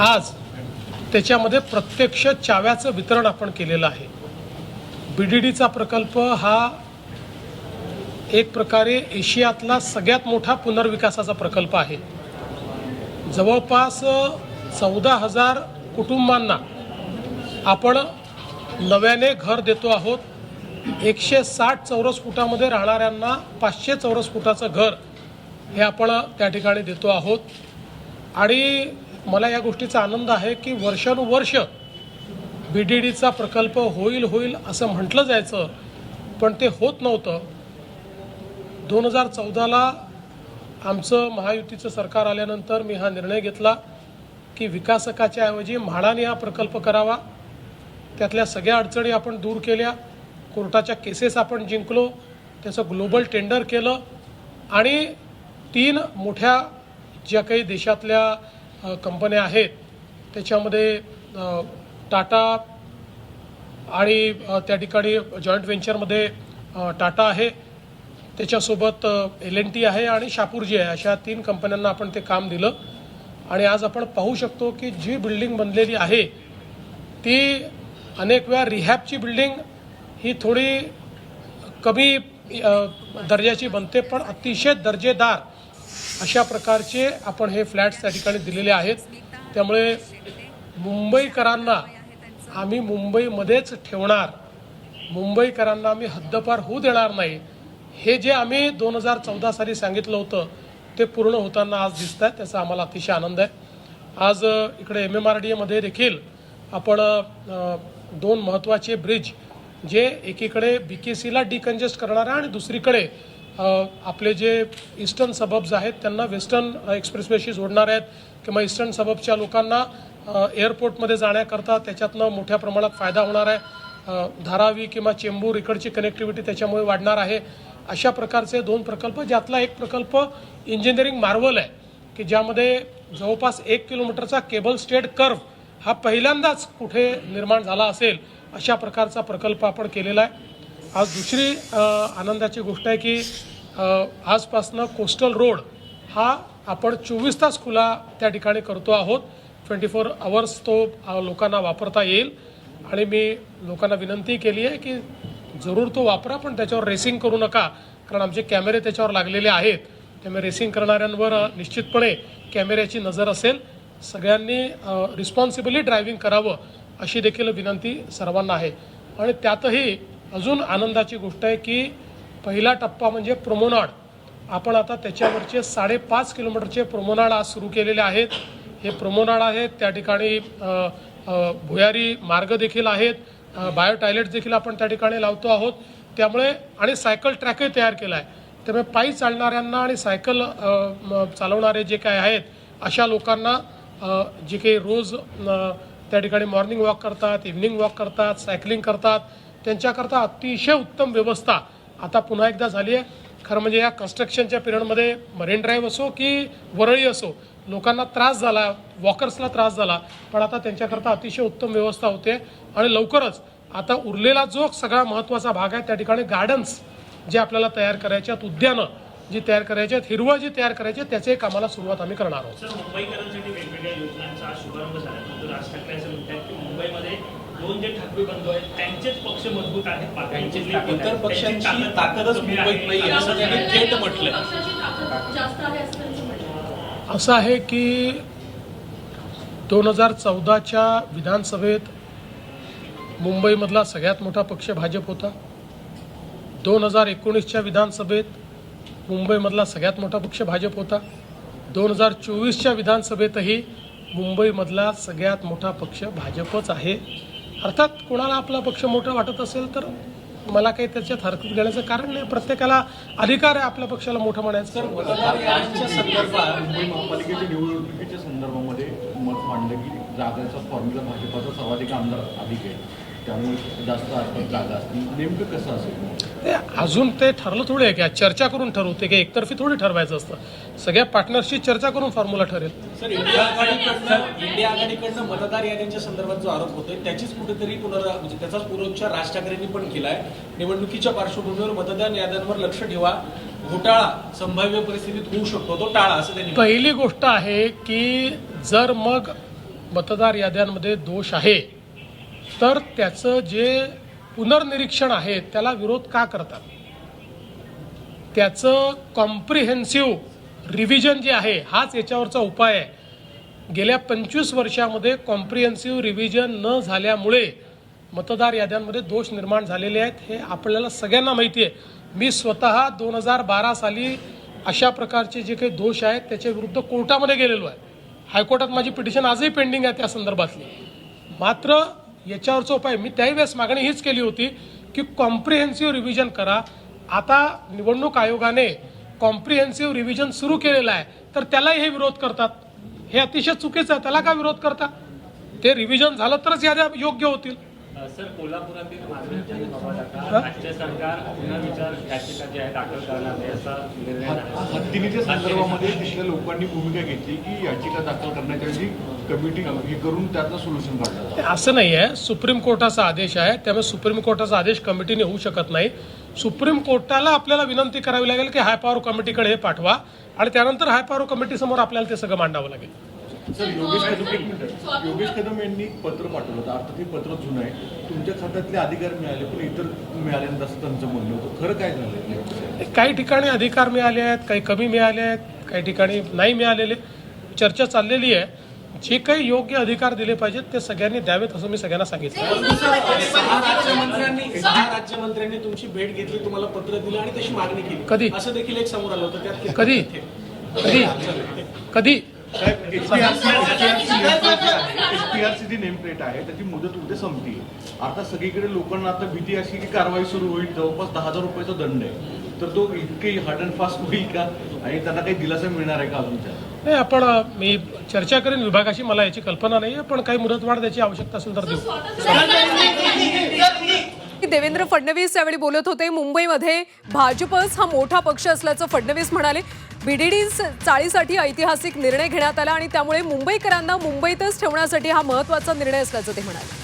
आज त्याच्यामध्ये प्रत्यक्ष चाव्याचं वितरण आपण केलेलं आहे. बी डी डीचा प्रकल्प हा एक प्रकारे एशियातला सगळ्यात मोठा पुनर्विकासाचा प्रकल्प आहे. जवळपास चौदा हजार कुटुंबांना आपण नव्याने घर देतो आहोत. एकशे साठ चौरस फुटामध्ये राहणाऱ्यांना पाचशे चौरस फुटाचं घर हे आपण त्या ठिकाणी देतो आहोत. आणि मला या गोष्टीचा आनंद आहे की वर्षानुवर्ष बी डी डीचा प्रकल्प होईल होईल असं म्हटलं जायचं पण ते होत नव्हतं. दोन हजार चौदाला आमचं महायुतीचं सरकार आल्यानंतर मी हा निर्णय घेतला की विकासकाच्या ऐवजी म्हाडाने हा प्रकल्प करावा. त्यातल्या सगळ्या अडचणी आपण दूर केल्या. कोर्टाच्या केसेस आपण जिंकलो. त्याचं ग्लोबल टेंडर केलं. आणि तीन मोठ्या ज्या काही देशातल्या कंपन्या आहेत त्याच्यामध्ये टाटा आणि त्या ठिकाणी जॉईंट व्हेंचरमध्ये टाटा आहे. त्याच्यासोबत एल एन टी आहे आणि शापूरजी आहे. अशा तीन कंपन्यांना आपण ते काम दिलं. आणि आज आपण पाहू शकतो की जी बिल्डिंग बनलेली आहे ती अनेक वेळा रिहॅबची बिल्डिंग ही थोडी कमी दर्जाची बनते पण अतिशय दर्जेदार अशा प्रकारचे आपण हे फ्लॅट्स त्या ठिकाणी दिलेले आहेत. त्यामुळे मुंबईकरांना आम्ही मुंबईमध्येच ठेवणार. मुंबईकरांना आम्ही हद्दपार होऊ देणार नाही. हे जे आम्ही दोन हजार चौदा साली सांगितलं होतं ते पूर्ण होताना आज दिसत आहे त्याचा आम्हाला अतिशय आनंद आहे. आज इकडे एम एम आर डी एमध्ये देखील आपण दोन महत्त्वाचे ब्रिज जे एकीकडे बी के सीला डिकंजेस्ट करणार आहे आणि दुसरीकडे आपले जे ईस्टर्न सबब्स आहेत त्यांना वेस्टर्न एक्सप्रेसवेशी जोडणार आहेत. किंवा ईस्टर्न सबबच्या लोकांना एअरपोर्टमध्ये जाण्याकरता त्याच्यातनं मोठ्या प्रमाणात फायदा होणार आहे. धारावी किंवा चेंबूर इकडची कनेक्टिव्हिटी त्याच्यामुळे वाढणार आहे. अशा प्रकारचे दोन प्रकल्प ज्यातला एक प्रकल्प इंजिनिअरिंग मार्वल आहे की ज्यामध्ये जवळपास एक किलोमीटरचा केबल स्टेड कर्व हा पहिल्यांदाच कुठे निर्माण झाला असेल अशा प्रकारचा प्रकल्प आपण केलेला आहे. आज दुसरी आनंदाची गोष्ट आहे की आजपासनं कोस्टल रोड हा आपण चोवीस तास खुला त्या ठिकाणी करतो आहोत. ट्वेंटी फोर आवर्स तो लोकांना वापरता येईल. आणि मी लोकांना विनंती केली आहे की जरूर तो वापरा पण त्याच्यावर रेसिंग करू नका. कारण आमचे कॅमेरे त्याच्यावर लागलेले आहेत. त्यामुळे रेसिंग करणाऱ्यांवर निश्चितपणे कॅमेऱ्याची नजर असेल. सगळ्यांनी रिस्पॉन्सिबली ड्रायव्हिंग करावं अशी देखील विनंती सर्वांना आहे. आणि त्यातही अजून आनंदाची गोष्ट आहे की पहिला टप्पा म्हणजे प्रोमोनाड. आपण आता त्याच्यावरचे साडेपाच किलोमीटरचे प्रोमोनाड आज सुरू केलेले आहेत. हे प्रोमोनाड आहेत त्या ठिकाणी भुयारी मार्ग देखील आहेत बायो टॉयलेट देखील आपण त्या ठिकाणी लावतो आहोत. त्यामुळे आणि सायकल ट्रॅकही तयार केला आहे त्यामुळे पायी चालणाऱ्यांना आणि सायकल चालवणारे जे काय आहेत अशा लोकांना जे काही रोज त्या ठिकाणी मॉर्निंग वॉक करतात इव्हनिंग वॉक करतात सायकलिंग करतात त्यांच्याकरता अतिशय उत्तम व्यवस्था आता पुन्हा एकदा झाली आहे. खरं म्हणजे या कन्स्ट्रक्शनच्या पिरियडमध्ये मरीन ड्राईव्ह असो की वरळी असो लोकांना त्रास झाला वॉकर्सला त्रास झाला पण आता त्यांच्याकरता अतिशय उत्तम व्यवस्था होते. आणि लवकरच आता उरलेला जो सगळा महत्त्वाचा भाग आहे त्या ठिकाणी गार्डन्स जे आपल्याला तयार करायचे आहेत उद्यानं जी तयार करायची आहेत हिरवळ जी तयार करायची आहे त्याचे कामाला सुरुवात आम्ही करणार आहोत. मुंबईकरांसाठी वेगवेगळ्या योजनांचा शुभारंभ झाला. राज ठाकरे असं म्हणतात की मुंबईमध्ये दोन जे ठाकरे बंधू आहेत त्यांचेच पक्ष मजबूत आहेत त्यांचीच इतर. पक्षांची ताकदच मुंबईत. नाही असं त्यांनी थेट आहे. असं आहे की दोन हजार चौदाच्या विधानसभेत मुंबईमधला सगळ्यात मोठा पक्ष भाजप होता दोन हजार एकोणीसच्या विधानसभेत मुंबईमधला सगळ्यात मोठा पक्ष भाजप होता दोन हजार चोवीसच्या विधानसभेतही मुंबईमधला सगळ्यात मोठा पक्ष भाजपच आहे अर्थात कोणाला आपला पक्ष मोठा वाटत असेल तर मला काही त्याच्यात हरकत घेण्याचं कारण नाही. प्रत्येकाला अधिकार आहे आपल्या पक्षाला मोठं म्हणायचं. मुंबई महापालिकेच्या निवडणुकीच्या संदर्भामध्ये मत मांडलं की जागांचा फॉर्म्युला भाजपाचा सर्वाधिक आमदार अधिक आहे. त्यामुळे जास्त जागा असतील. नेमकं कसं असेल? ते अजून ते ठरलं थोडी आहे की चर्चा करून ठरवते की एकतर्फी थोडी ठरवायचं असतं. सगळ्या पार्टनरशी चर्चा करून फॉर्म्युला ठरेल. सर इंडिया आघाडीकडनं इंडिया आघाडीकडनं मतदार याद्यांच्या संदर्भात जो आरोप होतोय त्याचीच कुठेतरी पुनरा म्हणजे त्याचाच पुनरुच्चार राज ठाकरेंनी पण केलाय. निवडणुकीच्या पार्श्वभूमीवर मतदान याद्यांवर लक्ष ठेवा. घोटाळा संभाव्य परिस्थितीत होऊ शकतो तो टाळा असं त्यांनी पहिली गोष्ट आहे की जर मग मतदार याद्यांमध्ये दोष आहे तर त्याचं जे पुनर्निरीक्षण आहे त्याला विरोध का करतात? त्याचं कॉम्प्रिहेन्सिव्ह रिव्हिजन जे आहे हाच याच्यावरचा उपाय आहे. गेल्या पंचवीस वर्षामध्ये कॉम्प्रिहेन्सिव्ह रिव्हिजन न झाल्यामुळे मतदार याद्यांमध्ये दोष निर्माण झालेले आहेत हे आपल्याला सगळ्यांना माहिती आहे. मी स्वतः दोन हजार बारा साली अशा प्रकारचे जे काही दोष आहेत त्याच्या विरुद्ध कोर्टामध्ये गेलेलो आहे. हायकोर्टात माझी पिटिशन आजही पेंडिंग आहे त्या संदर्भातली. मात्र याच्यावरचा उपाय मी त्याही वेळेस मागणी हीच केली होती की कॉम्प्रिहेन्सिव्ह रिव्हिजन करा. आता निवडणूक आयोगाने कॉम्प्रिहेन्सिव्ह रिव्हिजन सुरू केलेलं आहे तर त्यालाही हे विरोध करतात. हे अतिशय चुकीचं आहे. त्याला का विरोध करता? ते रिव्हिजन झालं तरच याद्या योग्य होतील. सर कोल्हापुरातील राज्य सरकार पुनर्विचार याचिका जी आहे दाखल करणार आहे असा निर्णय झाला. हत्तीनीच्या संदर्भामध्ये तिथल्या लोकांनी भूमिका घेतली की याचिका दाखल करण्याच्या ऐवजी कमिटी हे करून त्याचं सोल्युशन काढलं. असं नाही आहे. सुप्रीम कोर्टाचा आदेश आहे. त्यामुळे सुप्रीम कोर्टाचा आदेश कमिटीने होऊ शकत नाही. सुप्रीम कोर्टाला आपल्याला विनंती करावी लागेल की हाय पॉवर कमिटीकडे हे पाठवा आणि त्यानंतर हाय पॉवर कमिटीसमोर आपल्याला ते सगळं मांडावं लागेल. सर योगेश कदम एक मिनिट योगेश कदम यांनी पत्र पाठवलं होतं अर्थात हे पत्र जुनं आहे तुमच्या खात्यातले अधिकार मिळाले पण इतर मिळाले असं त्यांचं म्हणणं होतं खरं काय झालं काही ठिकाणी अधिकार मिळाले आहेत काही कमी मिळाले आहेत काही ठिकाणी नाही मिळालेले चर्चा चाललेली आहे जे काही योग्य अधिकार दिले पाहिजेत ते सगळ्यांनी द्यावेत असं मी सगळ्यांना सांगितलं राज्यमंत्र्यांनी तुमची भेट घेतली तुम्हाला पत्र दिलं आणि तशी मागणी केली कधी? असं देखील एक समोर आलं होतं त्यात कधी कधी कधी साहेब एचपीआरसी जी नेम प्लेट आहे त्याची मुदत उद्या संपती आता सगळीकडे लोकांना आता भीती अशी की कारवाई सुरू होईल जवळपास दहा हजार रुपयाचा दंड आहे तर तो इतके हार्ड अँड फास्ट होईल का आणि त्यांना काही दिलासा मिळणार आहे का अजूनच्या नाही आपण मी चर्चा करेन विभागाशी मला याची कल्पना नाही आहे पण काही मुदतवाढ द्यायची आवश्यकता असेल तर देऊ देवेंद्र फडणवीस यावेळी बोलत होते मुंबईमध्ये भाजपच हा मोठा पक्ष असल्याचं फडणवीस म्हणाले. बीडीडी चाळीसाठी ऐतिहासिक निर्णय घेण्यात आला आणि त्यामुळे मुंबईकरांना मुंबईतच ठेवण्यासाठी हा महत्त्वाचा निर्णय असल्याचं ते म्हणाले.